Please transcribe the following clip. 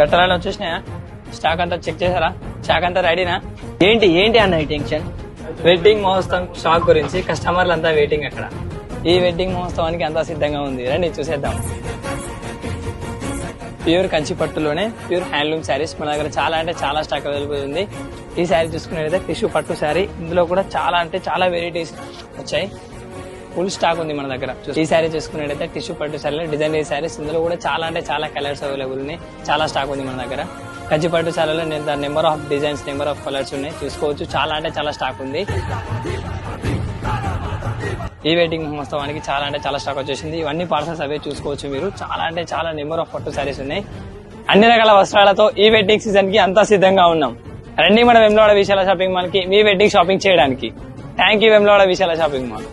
గట్టరాలు వచ్చేసినాయా స్టాక్ అంతా చెక్ చేశారా? స్టాక్ అంతా రెడీనా? ఏంటి ఏంటి అన్న ఈ టెన్షన్? వెడ్డింగ్ మహోత్సవం స్టాక్ గురించి కస్టమర్లు అంతా వెయిటింగ్ అక్కడ ఈ వెడ్డింగ్ మహోత్సవానికి అంతా సిద్ధంగా ఉంది. రండి చూసేద్దాం. ప్యూర్ కంచి పట్టులోనే ప్యూర్ హ్యాండ్లూమ్ శారీస్. మన దగ్గర చాలా అంటే చాలా స్టాక్ అవైలబుల్ ఉంది. ఈ శారీ చూసుకున్నట్లయితే టిష్యూ పట్టు శారీ. ఇందులో కూడా చాలా అంటే చాలా వెరైటీస్ వచ్చాయి. ఫుల్ స్టాక్ ఉంది మన దగ్గర. ఈ శారీ చూసుకున్నట్టయితే టిష్యూ పట్టు శారీ డిజైన్ ఈ శారీస్ ఇందులో కూడా చాలా అంటే చాలా కలర్స్ అవైలబుల్ ఉన్నాయి. చాలా స్టాక్ ఉంది మన దగ్గర. కంచి పట్టు దాని number of designs number of colours ఉన్నాయి. చూసుకోవచ్చు. చాలా అంటే చాలా స్టాక్ ఉంది. ఈ వెయిటింగ్ మహోత్సవానికి చాలా అంటే చాలా స్టాక్ వచ్చేసింది. ఇవన్నీ పార్సల్స్ అవే చూసుకోవచ్చు మీరు. చాలా అంటే చాలా నెంబర్ ఆఫ్ పట్టు శారీస్ ఉన్నాయి. అన్ని రకాల వస్త్రాలతో ఈ వెడ్డింగ్ సీజన్కి అంతా సిద్ధంగా ఉన్నాం. రండి మన వెమ్లవాడ విశాల షాపింగ్ మాల్కి మీ వెడ్డింగ్ షాపింగ్ చేయడానికి. Thank you Vemulawada Vishala shopping mall